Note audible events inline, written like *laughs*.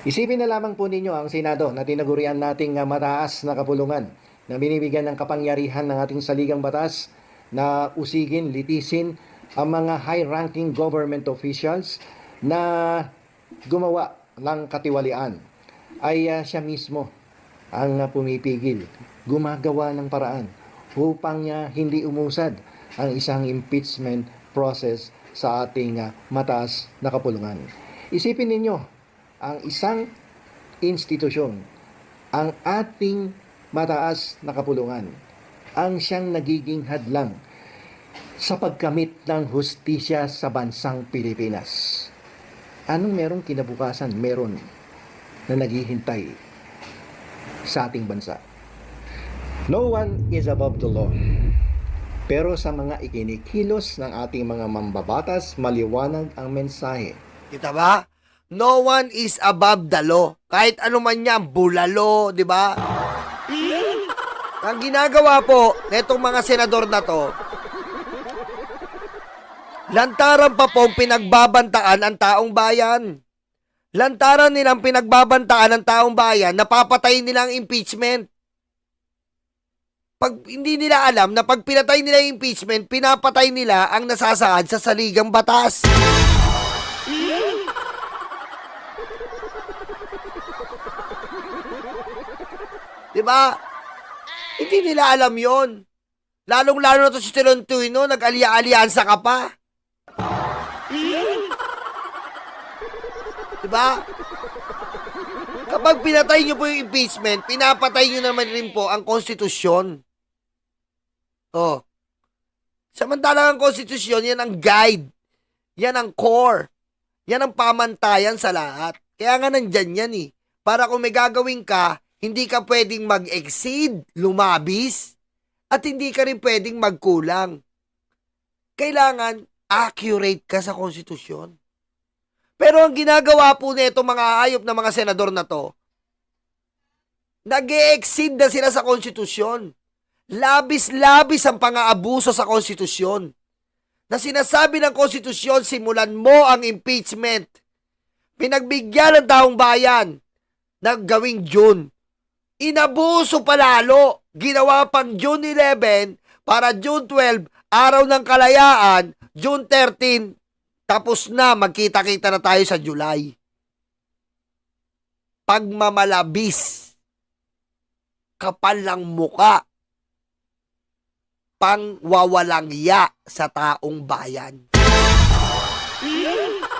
Isipin na lamang po ninyo ang Senado na tinagurian nating ah, mataas na kapulungan na binibigyan ng kapangyarihan ng ating saligang batas na usigin, litisin ang mga high-ranking government officials na gumawa ng katiwalian ay ah, siya mismo ang ah, pumipigil, gumagawa ng paraan upang ah, hindi umusad ang isang impeachment process sa ating ah, mataas na kapulungan. Isipin ninyo, ang isang institusyon, ang ating mataas na kapulungan, ang siyang nagiging hadlang sa pagkamit ng hustisya sa bansang Pilipinas. Anong merong kinabukasan? Meron na naghihintay sa ating bansa. No one is above the law. Pero sa mga ikinikilos ng ating mga mambabatas, maliwanag ang mensahe. Kita ba? No one is above the law. Kahit ano man yan, bulalo, di ba? Ang ginagawa po netong mga senador na to, lantaran pa po pinagbabantaan ang taong bayan. Lantaran nilang pinagbabantaan ang taong bayan, napapatay nila ang impeachment. Pag hindi nila alam na pag pinatay nila yung impeachment, pinapatay nila ang nasasaad sa saligang batas. *laughs* Di ba? Hindi nila alam yon. Lalong-lalo na to si Tolentino, nag-alya-alyansa ka pa. Di ba? Kapag pinatay nyo po yung impeachment, pinapatay nyo naman rin po ang konstitusyon. Oh. Samantalang ang konstitusyon, yan ang guide. Yan ang core. Yan ang pamantayan sa lahat. Kaya nga nandyan yan eh. Para kung may gagawin ka, hindi ka pwedeng mag-exceed, lumabis, at hindi ka rin pwedeng magkulang. Kailangan accurate ka sa konstitusyon. Pero ang ginagawa po nito mga hayop na mga senador na to, nag exceed na sila sa konstitusyon. Labis-labis ang pang-aabuso sa konstitusyon. Na sinasabi ng konstitusyon, simulan mo ang impeachment. Pinagbigyan ng taong bayan na gawing June. Inabuso palalo. Ginawa pang June 11 para June 12, araw ng kalayaan, June 13, tapos na, magkita-kita na tayo sa July. Pagmamalabis. Kapal ng muka. Pangwawalang ya sa taong bayan. *laughs*